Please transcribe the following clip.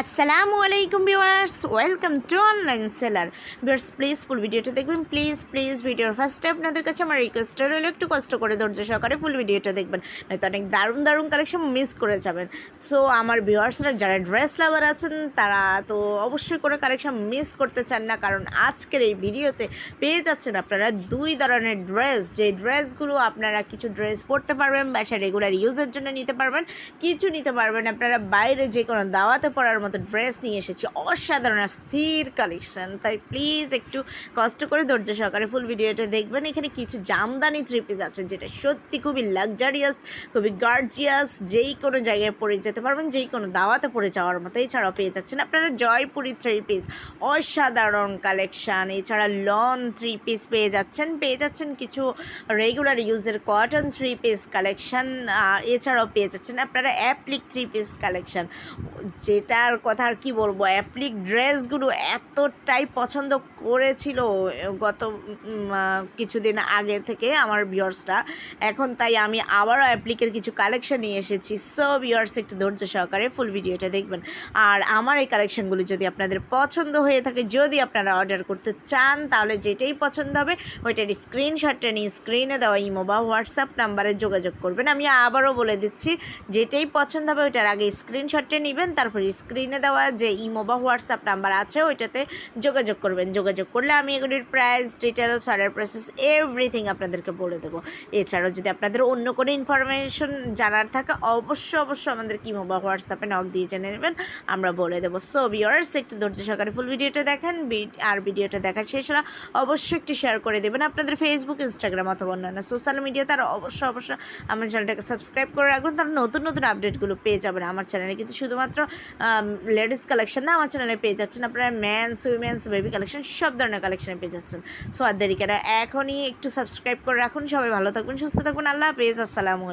আসসালামু আলাইকুম viewers welcome to online seller viewers please full ভিডিওটা দেখবেন। প্লিজ প্লিজ ভিডিওর ফার্স্টে আপনাদের কাছে আমার রিকোয়েস্ট রইল, একটু কষ্ট করে ধৈর্য সহকারে ফুল ভিডিওটা দেখবেন। নয়তো অনেক দারুণ দারুণ কালেকশন মিস করে যাবেন। সো আমার ভিউয়ার্সরা যারা ড্রেস লাভার আছেন, তারা তো অবশ্যই করে কালেকশন মিস করতে চান না, কারণ আজকের এই ভিডিওতে পেয়ে যাচ্ছেন আপনারা দুই ধরনের ড্রেস যে ড্রেসগুলো আপনারা কিছু ড্রেস পরতে পারবেন বাসা রেগুলার ইউজের জন্য নিতে পারবেন, কিছু নিতে পারবেন। আপনারা বাইরে যে কোনো দাওয়াতে পরার মতো ড্রেস নিয়ে এসেছি। অসাধারণ স্থির কালেকশন তাই প্লিজ একটু কষ্ট করে ধৈর্য সহকারে ফুল ভিডিওটা দেখবেন। এখানে কিছু জামদানি থ্রি পিস আছে, যেটা সত্যি খুবই লাক্সারিয়াস খুবই গার্জিয়াস যেই কোনো জায়গায় পরে যেতে পারবেন যেই কোনো দাওয়াতে পরে যাওয়ার মতো। এছাড়াও পেয়ে যাচ্ছেন আপনারা জয়পুরি থ্রি পিস অসাধারণ কালেকশান এছাড়া লন থ্রি পিস পেয়ে যাচ্ছেন। পেয়ে যাচ্ছেন কিছু রেগুলার ইউজের কটন থ্রি পিস কালেকশান এছাড়াও পেয়ে যাচ্ছেন আপনারা অ্যাপ্লিক থ্রি পিস কালেকশান যেটার কথা আর কি বলব অ্যাপ্লিক ড্রেসগুলো এতটাই পছন্দ করেছিল গত কিছুদিন আগে থেকে আমার ভিউয়ার্সরা এখন তাই আমি আবারও অ্যাপ্লিকের কিছু কালেকশন নিয়ে এসেছি। সো ভিউয়ার্স একটু ধৈর্য সহকারে ফুল ভিডিওটা দেখবেন। আর আমার এই কালেকশনগুলো যদি আপনাদের পছন্দ হয়ে থাকে, যদি আপনারা অর্ডার করতে চান, তাহলে যেটাই পছন্দ হবে, ওইটার স্ক্রিনশটটা নিয়ে স্ক্রিনে দেওয়া ইমো বা হোয়াটসঅ্যাপ নাম্বারে যোগাযোগ করবেন। আমি আবারও বলে দিচ্ছি, যেটাই পছন্দ হবে, ওইটার আগে স্ক্রিনশটটা নেবেন তারপর স্ক্রিনে দেওয়া যে ইমো বা হোয়াটসঅ্যাপ নাম্বার আছে, ওইটাতে যোগাযোগ করবেন। যোগাযোগ করলে আমি এগুলির price details order process everything আপনাদেরকে বলে দেবো। এছাড়াও যদি আপনাদের অন্য কোনো ইনফরমেশন জানার থাকে, অবশ্যই অবশ্যই আমাদের ইমো বা হোয়াটসঅ্যাপে নক দিয়ে জেনে নেবেন। আমরা বলে দেবো। সো ভিওয়ার্স একটু ধৈর্য সহকারে ফুল ভিডিওটা দেখেন। আর ভিডিওটা দেখা শেষ হলে অবশ্যই একটু শেয়ার করে দেবেন আপনাদের ফেসবুক ইনস্টাগ্রাম অথবা অন্যান্য সোশ্যাল মিডিয়া তারা অবশ্যই অবশ্যই আমার চ্যানেলটাকে সাবস্ক্রাইব করে রাখবেন। তারা নতুন নতুন আপডেটগুলো পেয়ে যাবেন। আমার চ্যানেলে কিন্তু শুধুমাত্র লেডিস কালেকশন না আমার চ্যানেলে পেয়ে যাচ্ছেন। আপনারা ম্যানস উইমেন্স বেবি কালেকশন সব ধরনের কালেকশনে পেয়ে যাচ্ছেন। সো আর দেরি কেন এখনই একটু সাবস্ক্রাইব করে রাখুন। সবাই ভালো থাকবেন সুস্থ থাকুন। আল্লাহ হাফেজ। আসসালামু।